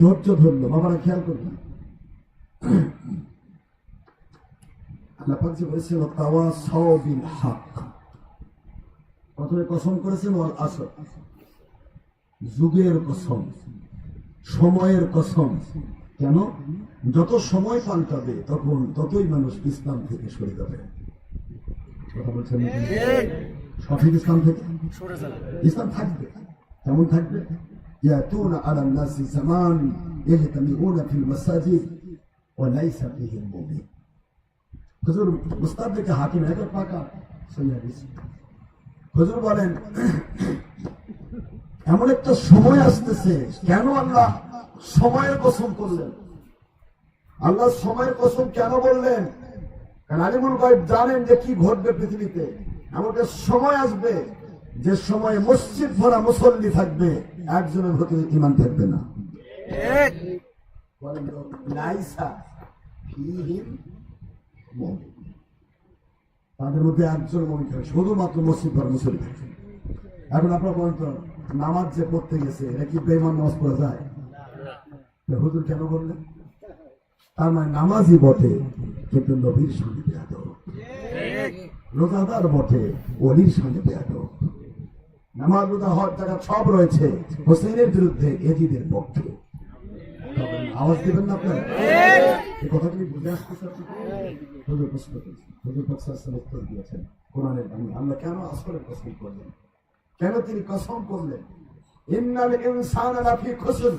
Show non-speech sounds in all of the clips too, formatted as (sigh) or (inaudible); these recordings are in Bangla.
ধৈর্য ধরলো বাবারা খেয়াল করবেন আল্লাহ বলেছেন তাওয়া হক। প্রথমে কসম করেছেন ওয়াল আসর। যুগের কসম সময়ের কসম। কেন? যত সময় পাল্টাবে তখন ততই মানুষ ইসলাম থেকে সরে যাবে। কথা বলছেন সঠিক ইসলাম থেকে? ইসলাম থাকবে। কেমন থাকবে? يأتون على الناس زمان يجتمعون في المساجد وليس فيهم مؤمن হুজুর মুস্তাদ থেকে হাকিম এক পাকা সহি হাদিস হুজুর বলেন এমন একটা সময় আসতেছে কেন আল্লাহ সময়ের কসম করলেন আল্লাহ সময়ের কসম কেন বললেন কারণ আলিমুল গাইব জানেন যে কি ঘটবে পৃথিবীতে এমন একটা সময় আসবে যে সময়ে মসজিদ ভরা মুসল্লি থাকবে একজনের ভেতরে ইমান থাকবে না। তাদের মধ্যে একজন মমিন থাকে শুধুমাত্র মসজিদ ভরা মুসল্লি থাকে এখন আপনার বলেন তো নামাজ যে পড়তে গেছে এটা কি বেমান নামাজ পড়া যায়? হুজুর কেন বললেন? তার মানে নামাজই বটে কিন্তু নবীর সঙ্গে বেয়াদ রোজাদার বটে অলির সঙ্গে বেয়াদ নামাজ জায়গা সব রয়েছে। হোসেনের বিরুদ্ধে এজিদের পক্ষে। আওয়াজ দেবেন না আপনার? এই বুঝে? হুজুর উত্তর দিয়েছেন কোরআনের আল্লাহ কেন করলেন? কেন তিনি কসম করলেন? ইন্নাল ইনসানা লাফি খুসর।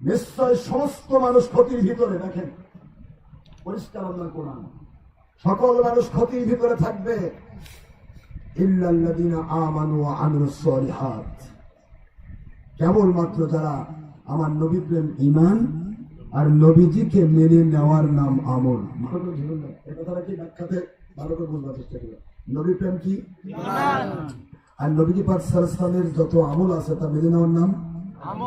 নিশ্চয় সমস্ত মানুষ ক্ষতির ভিতরে, দেখেন। পরিষ্কার আল্লাহ কোরআন। সকল মানুষ ক্ষতির ভিতরে থাকবে। ইল্লাল্লাযীনা আমানু ওয়া আমিলুস সালিহাত। কেবলমাত্র যারা আমার নবী প্রেম ইমান আর নবীজিকে মেনে নেওয়ার নাম আমল। কি ব্যাখ্যাতে ভালো করে বুঝবার চেষ্টা করবে নবী প্রেম কি? আর নবীজি পাক সালামের যত আমল আছে তা মেনে নেওয়ার নাম?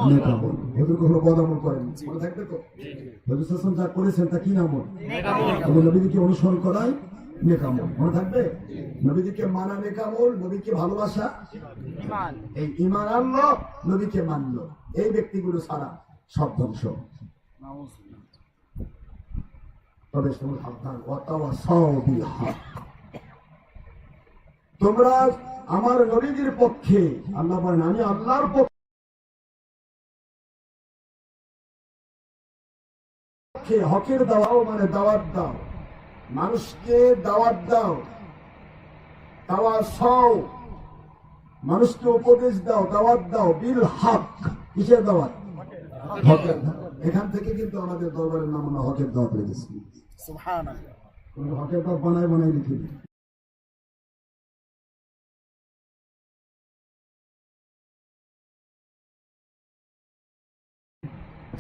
নেক আমল। এগুলো কখনো বদ আমল করেন মনে থাকবে তো? সালাম যা করেছেন তা কি আমল? নবীজিকে অনুসরণ করায় নেক আমল মনে থাকবে? মানা নেক আমল নবীকে ভালোবাসা? এই ইমান আনলো নবীকে মানলো। এই ব্যক্তিগুলো ছাড়া সব ধ্বংস। তবে। তোমরা আমার নবীদের পক্ষে আল্লাহ বলেন আমি আল্লাহর পক্ষে হকের দাওয়াও মানে দাওয়াত দাও। মানুষকে দাওয়াত দাও দাওয়া সও মানুষকে উপদেশ দাও, দাওয়াত দাও, বিল হক, কিসের দাওয়াত? হকের এখান থেকে কিন্তু আমাদের দরবারের নাম আমরা হকের দাওয়াত রেখেছি। হকের দাওয়াত বানায় বানায় লিখি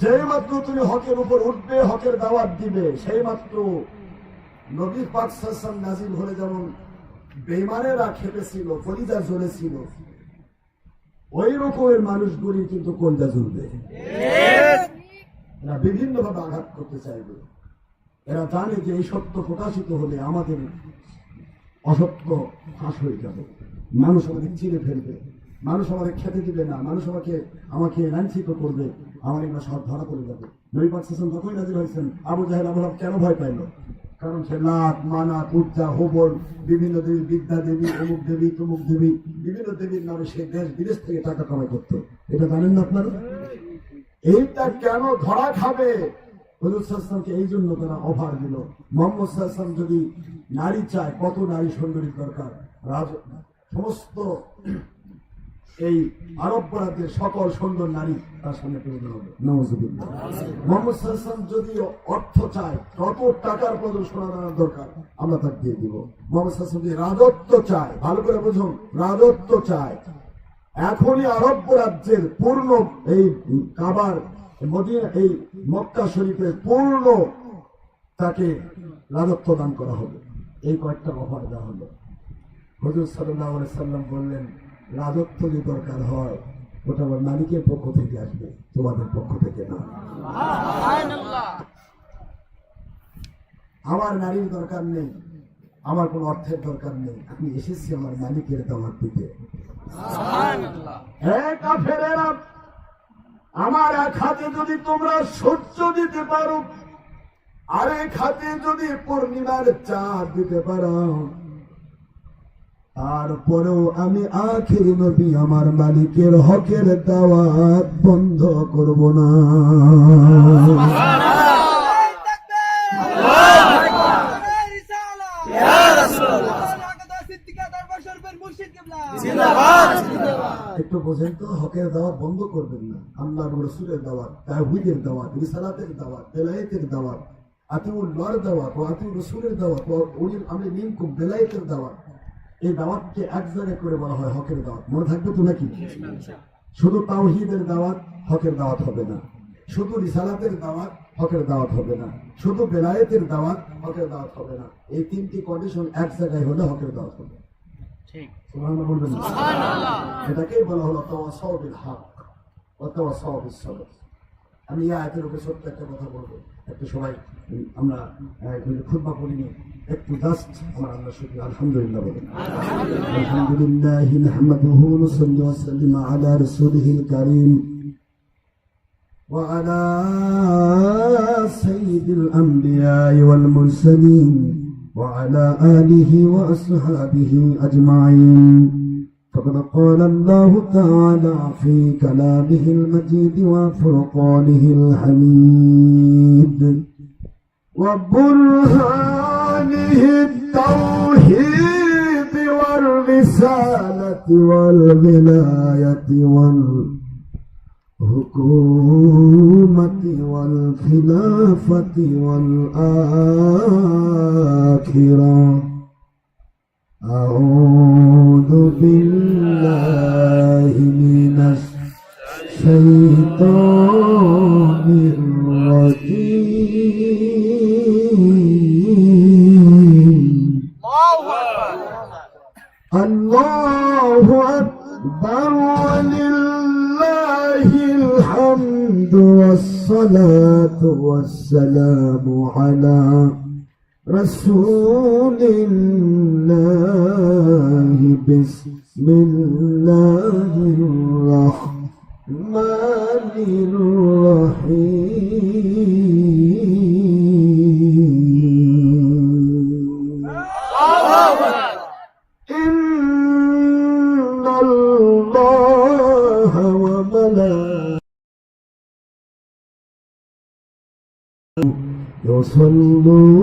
যেই মাত্র তুমি হকের উপর উঠবে, হকের দাওয়াত দিবে সেই মাত্র নবীর পাক সাল্লাম নাজিল হলে যেমন বেমানেরা খেপেছিল, কলিজা জ্বলেছিল, ওই রকমের মানুষগুলি কিন্তু কলিজা জ্বলবে। এরা বিভিন্ন ভাবে আঘাত করতে চাইবে। এরা জানে যে এই সত্য প্রকাশিত হলে আমাদের অসত্য ফাঁস হয়ে যাবে। মানুষ আমাদের চিনে ফেলবে। মানুষ আমাদের খেতে দিবে না। মানুষ আমাকে আমাকে লাঞ্ছিত করবে। আমার এগুলো সব ধরা পড়ে যাবে। নবী পাক সাল্লাম তখনই নাজির হয়েছেন, আবু জাহেল, আবু কেন ভয় পাইল? কারণ সে লাত মানাত উজ্জা হোবল বিভিন্ন দেবী, বিদ্যা দেবী, অমুক দেবী, তমুক দেবী, বিভিন্ন দেবীর নামে সে দেশ, বিদেশ থেকে টাকা কামাই করতো। এটা জানেন না আপনারা? এইটা কেন ধরা খাবে? এই জন্য তারা অফার দিল। মোহাম্মদ যদি নারী চায়, কত নারী সুন্দরীর দরকার? সমস্ত এই আরব রাজ্যের সকল সুন্দর নারী তার সামনে দেওয়া হবে। মোহাম্মদ সাল্লাম যদি অর্থ চায় কত টাকার পদর সোনা দানার দরকার আমরা তাকে দিয়ে দিব। মোহাম্মদ সাল্লাম যদি রাজত্ব চায় ভালো করে বুঝুন রাজত্ব চায় এখনই আরব রাজ্যের পূর্ণ এই কাবার মদিনা এই মক্কা শরীফের পূর্ণ তাকে রাজত্ব দান করা হবে। এই কয়েকটা অফার দেওয়া হলো। হজুর সাল্লাহ সাল্লাম বললেন রাজত্ব যে দরকার হয় ওটা আমার মালিকের পক্ষ থেকে আসবে তোমাদের পক্ষ থেকে না। আমার নারীর দরকার নেই আমার কোনো অর্থের দরকার নেই আমি এসেছি আমার মালিকের দাওয়াত দিতে। আমার এক হাতে যদি তোমরা সূর্য দিতে পারো আর এক হাতে যদি পূর্ণিমার চাঁদ দিতে পারো তারপরেও আমি আখির নবী, আমার মালিকের হকের দাওয়াত বন্ধ করব না। একটু বোঝেন তো, হকের দাওয়াত বন্ধ করবেন না। আল্লাহ রসুলের দাওয়াত তাহিদের দাওয়াত, রিসালাতের দাওয়াত, বেলায়েতের দাওয়াত আতিউল্লাহর দাওয়াত, ও আতিউ রসুলের দাওয়াত, ও উলিল আমরি মিনকুম বেলায়েতের দাওয়াত। এই দাওয়াতকে এক জায়গায় করে বলা হয় হকের দাওয়াত। মনে থাকবে তো নাকি? শুধু তাওহিদের দাওয়াত হকের দাওয়াত হবে না। শুধু রিসালাতের দাওয়াত হকের দাওয়াত হবে না। শুধু বেলায়েতের দাওয়াত হকের দাওয়াত হবে না। এই তিনটি কন্ডিশন এক জায়গায় হলে হকের দাওয়াত হবে? এটাকেই বলা হলো তাওয়াসাউ বিল হক। ও তাওয়াসাউ বিস সবর আমি এই আয়াতের উপরে সত্য একটা কথা বলবো একটু সবাই উম, আমরা খুদ্া পড়িনি একটু জাস্ট আমার আল্লাহ শুক্র আলহামদুলিল্লাহ বলেন আলহামদুলিল্লাহ নাহমাদুহু ওয়া নুসাল্লি ওয়া সাল্লিমু আলা রাসূলিহিল কারীম وعلى سيد الأنبياء والمرسلين وعلى آله وأصحابه أجمعين فقد قال الله تعالى في كلامه المجيد وفرقانه الحميد وبرهانه التوحيد والرسالة والولاية والحكومة والخلافة والآخرة أعوذ بالله من الشيطان الرجيم. الله أكبر. ولله الحمد والصلاة والسلام على رسول الله بسم الله الرحمن الرحيم. إن الله وملائكته يصلون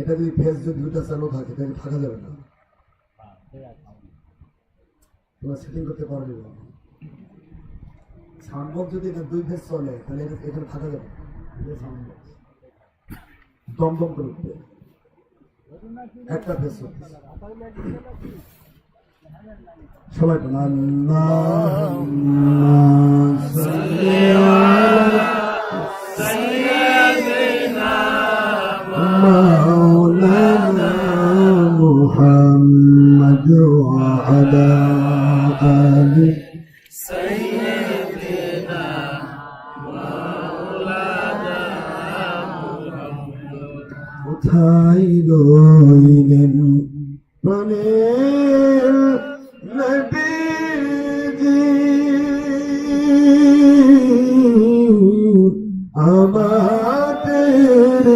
এটা যদি ফেস যদি দুটা চালু থাকে, তাহলে থাকা যাবে না। তোমরা সেটিং করতে পারবে না। সাউন্ডবক্স যদি এটা দুই ফেস চলে, তাহলে এটা এখানে থাকা যাবে দমদম করে উঠবে। একটা ফেস সবাই বলুন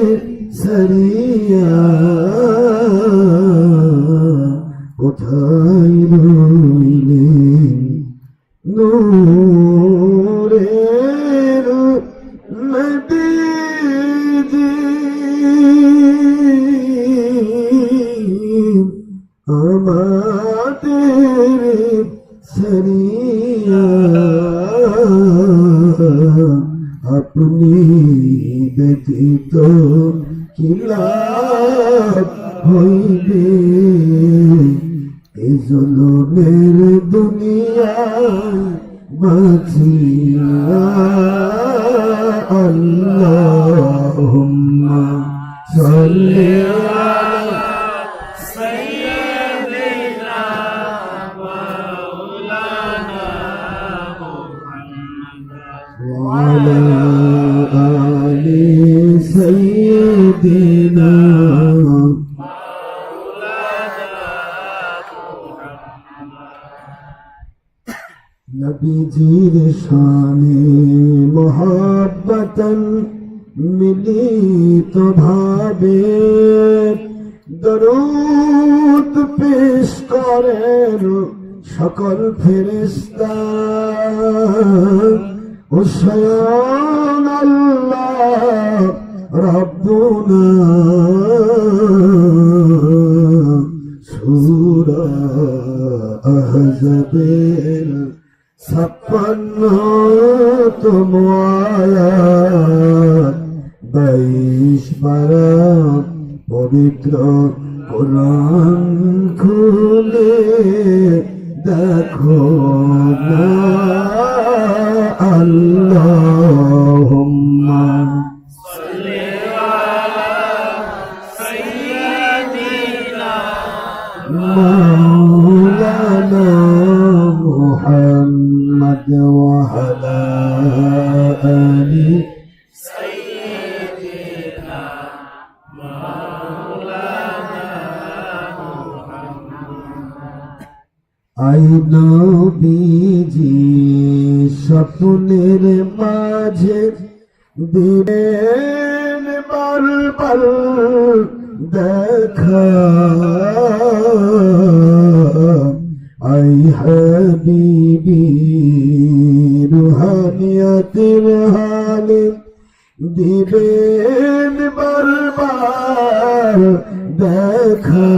আমাদের আল্লাহুম্মা صل আলা আহজবের ছাপ্পান্ন তম আয়াত বাইশ পারা পবিত্র কোরআন। আই নবীজি স্বপ্নের মাঝে দিলেন বারবার দেখা। আই হাবিবি রুহানিয়াতের হালে দিবেন বারবার দেখা।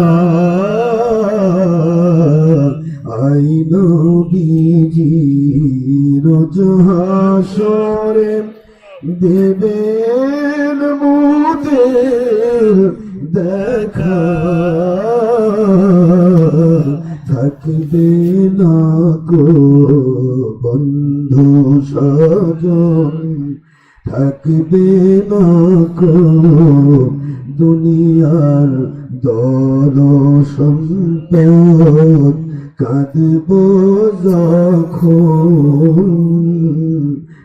হাসরে দেবেন মুদের দেখা। থাকবে না গো বন্ধু সজন থাকবে না গো দুনিয়ার দল সম্পদ। কাঁদব যখন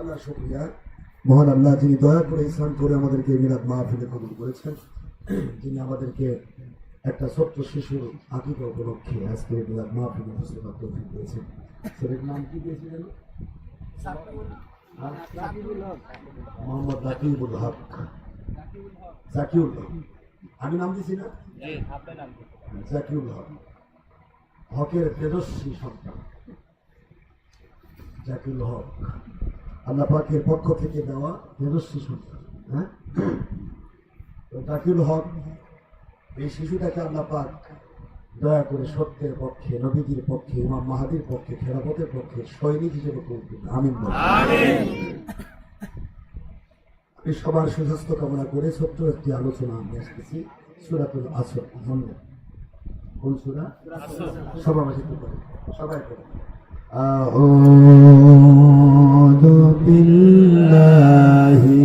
আল্লাহ শুকরিয়া। মহান আল্লাহ যিনি দয়া করে ইসলাম করে আমাদেরকে মিলাদ মাহফিলে কবুল করেছেন যিনি আমাদেরকে একটা ছোট্ট শিশুর আকিকা উপলক্ষে আজকে মিলাদ মাহফিলে উপস্থিত তৌফিক দিয়েছেন। ছেলের নাম কি দিয়েছিলেন মোহাম্মদ জাকিউল হক। জাকিউল হক। আমি নাম দিছি না? জাকিউল হক। হকের তেজস্বী সন্তান। জাকিউল হক। আল্লাহ পাকের পক্ষ থেকে দেওয়া তেজস্বী সন্তান হ্যাঁ? তো হক এই শিশুটাকে আল্লাহ পাক দয়া করে সত্যের পক্ষে নবীজির পক্ষে ইমাম মাহাদির পক্ষে খেলাপথের পক্ষে সৈনিক হিসেবে করবেন আমিন। আমি সবার সুস্বাস্থ্য কামনা করে ছোট্ট একটি আলোচনা আমি আসতেছি। সুরাতুল আসর ধন্যবাদ কোন সুরা? সভাপতি করে সবাই করে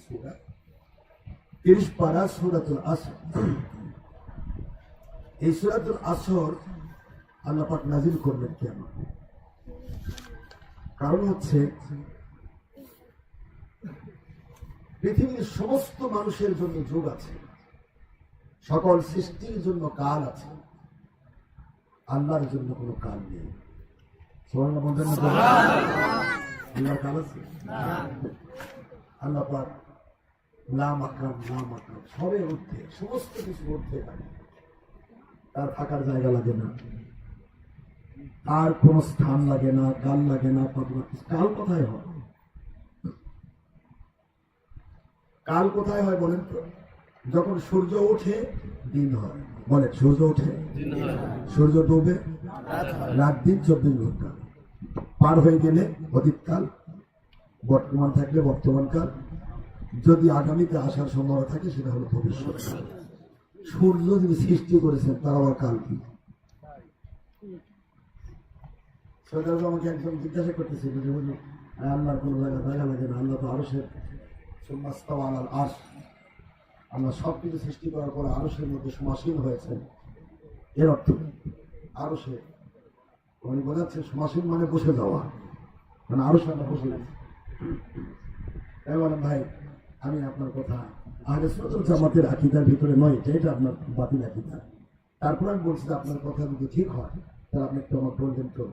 সুরা তিরিশ সুরাতুল আসর এই সুরাতুল আসর কারণ হচ্ছে পৃথিবীর সমস্ত মানুষের জন্য যোগ আছে সকল সৃষ্টির জন্য কাল আছে আল্লাহর জন্য কোনো কাল নেই। সুবহানাল্লাহ বলবেন না তো? আল্লাহর আল্লাহ পাক নাম আকরাম নাম আকরাম সবের ঊর্ধ্বে সমস্ত কিছু ঊর্ধ্বে থাকে। তার থাকার জায়গা লাগে না। আর কোন স্থান লাগে না কাল লাগে না কাল কোথায় হয়? কাল কোথায় হয় বলেন তো? যখন সূর্য ওঠে দিন হয়। বলে সূর্য ওঠে সূর্য ডুবে রাত দিন চব্বিশ ঘণ্টা। পার হয়ে গেলে অতীতকাল, বর্তমান থাকলে বর্তমানকাল। যদি আগামীতে আসার সম্ভাবনা থাকে, সেটা হলো ভবিষ্যৎ। সূর্য যিনি সৃষ্টি করেছেন, তার আবার কাল কি? সৈদার আমাকে একজন জিজ্ঞাসা করতেছিল যে হুজুর, আল্লাহর কোনো জায়গা জায়গা লাগে না, আল্লাহ তো আরও সে আল্লাহ আস আল্লাহ সব কিছু সৃষ্টি করার পরে আরসের মধ্যে সমাসীন হয়েছেন। এর অর্থ আরও সে উনি বোঝাচ্ছে সমাসীন মানে বসে যাওয়া। মানে আরও সামনে বসে গেছে। বললাম ভাই, আমি আপনার কথা আগে সদর জামাতের আকিদার ভিতরে নয় এটা এটা আপনার বাতিল আকিদা। তারপর আমি বলছি যে আপনার কথা যদি ঠিক হয়, তাহলে আপনি একটু আমার বলবেন তো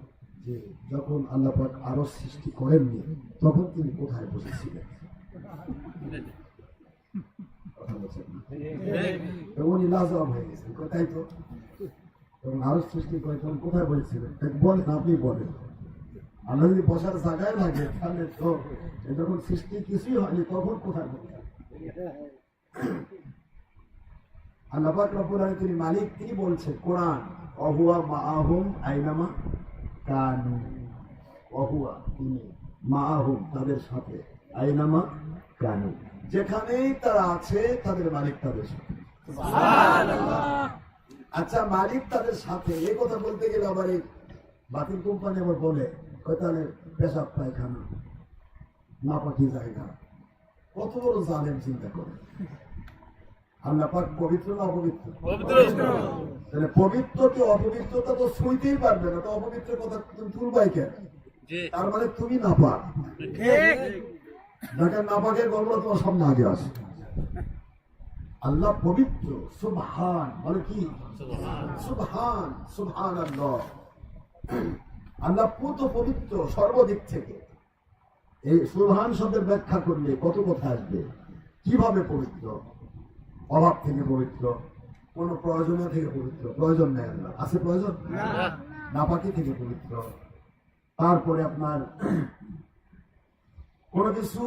যে যখন আল্লাহ পাক আরও সৃষ্টি করেননি, তখন তিনি কোথায় বসেছিলেন? উনি লাজবাব হয়ে গেছেন। তাই তো করে কোথায় বলেন আপনি বলেন। যদি বসার জায়গায় লাগে, তাহলে তো যখন সৃষ্টি কিছুই হয়নি, তখন কোথায় তিনি মালিক, তিনি বলছেন, কোরআন, অহুয়া মাআহুম আইনামা কানু। অহুয়া তিনি মাআহুম, তাদের সাথে। আইনামা কানু। যেখানেই তারা আছে, তাদের মালিক তাদের সাথে। আচ্ছা মালিক তাদের সাথে এই কথা বলতে গেলে আবার এই বাতিল কোম্পানি আবার বলে তাহলে পেশাব পায়খানা নাপাকি জায়গা। কত বড় জালেম চিন্তা করে। আল্লাহ পাক পবিত্র না অপবিত্র? তাহলে পবিত্র কি অপবিত্রতা তো শুইতেই পারবে না তো অপবিত্র কথা তুমি তুলবাই কেন? তার মানে তুমি না পাক দেখেন না পাকের গল্প তোমার সামনে আগে আসে? আল্লাহ পবিত্র সুবহান বলে কি? সুবহান সুবহান আল্লাহ আল্লাহ পুত পবিত্র সর্বদিক থেকে। এই সুবহান শব্দের ব্যাখ্যা করলে কত কথা আসবে? কীভাবে পবিত্র? অভাব থেকে পবিত্র? কোন প্রয়োজন থেকে পবিত্র? প্রয়োজন নেই আল্লাহ। আছে প্রয়োজন? নাপাকি থেকে পবিত্র। তারপরে আপনার (clears throat) কোনো কিছু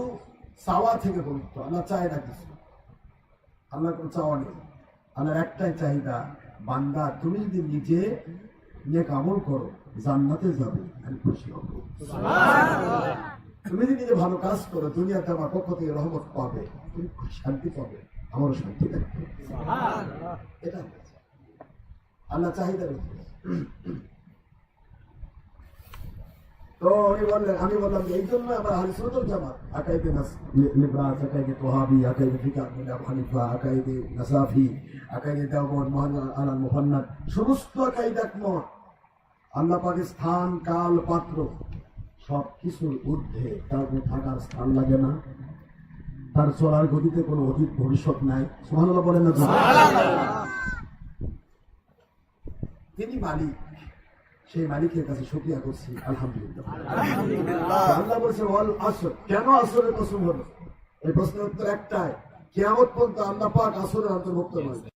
চাওয়া থেকে পবিত্র। আল্লাহ চায় না কিছু। আল্লাহ কোনো চাওয়া নেই আল্লাহর একটাই চাহিদা বান্দা তুমি যদি নিজে নেক আমল করো জান্নাতে যাবে আমি খুশি হব। তুমি যদি নিজে ভালো কাজ করো দুনিয়াতে আমার পক্ষ থেকে রহমত পাবে তুমি শান্তি পাবে আমারও শান্তি থাকবে। এটা আল্লাহ চাহিদা রয়েছে। তো উনি বললেন আমি বললাম যে এই জন্য আমরা হারি সুরতুল জামাত আকাইদে লিব্রাস আকাইদে তোহাবি আকাইদে হানিফা আকাইদে নাসাফি আকাইদে দেওবন মোহাম্মদ আলাল মুহান্নাদ সমস্ত আকাইদ একমত আল্লাহ পাকের স্থান কাল পাত্র সব কিছুর ঊর্ধ্বে তার থাকার স্থান লাগে না। তার চলার গতিতে কোনো অতীত ভবিষ্যৎ নাই। সুবহানাল্লাহ বলেন না তিনি মালিক। সেই মালিকের কাছে শুকরিয়া করছি আলহামদুলিল্লাহ। আল্লাহ বলছে ওয়াল আসর। কেন আসরের কসম হলো? এই প্রশ্নের উত্তর একটাই কেয়ামত পর্যন্ত আল্লাহ পাক আসরের অন্তর্ভুক্ত নয়।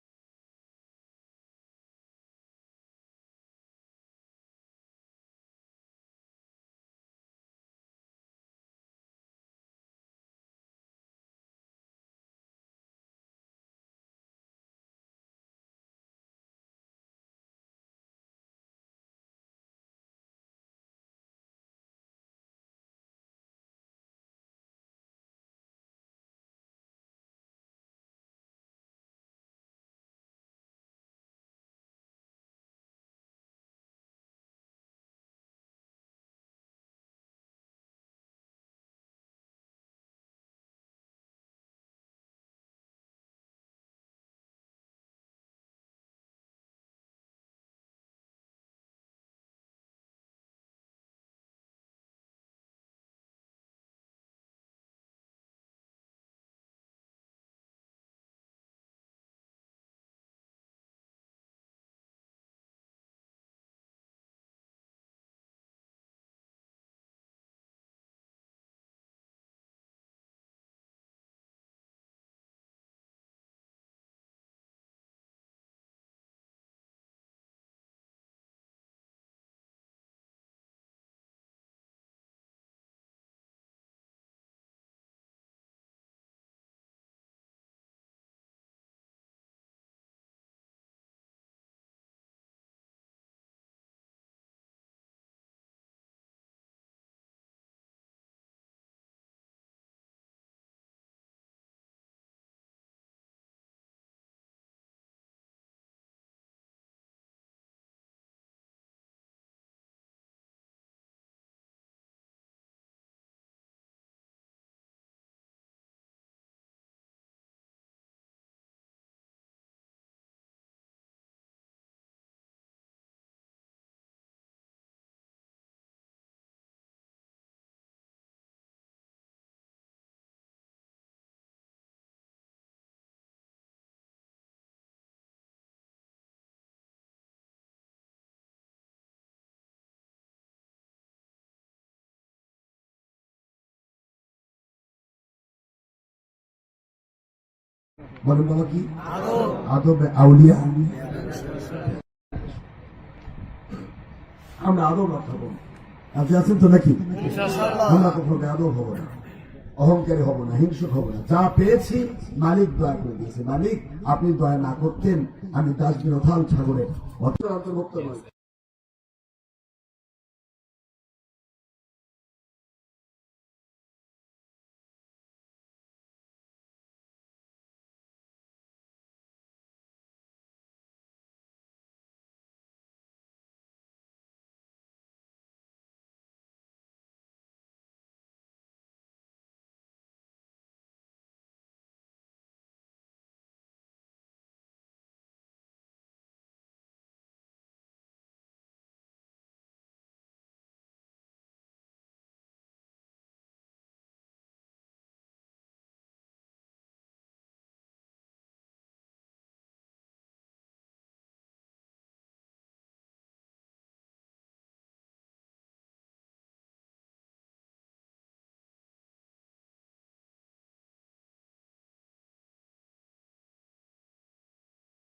বলেন বলো কি? আদব। আউলিয়া। আমরা আদব রক্ষা করব। আপনি আছেন তো নাকি? আমরা কখনো আদব হব না অহংকারী হব না হিংসুক হব না। যা পেয়েছি মালিক দয়া করে দিয়েছে। মালিক আপনি দয়া না করতেন আমি ডাস্টবিন অথাল সাগরে অন্তর্ভুক্ত নয়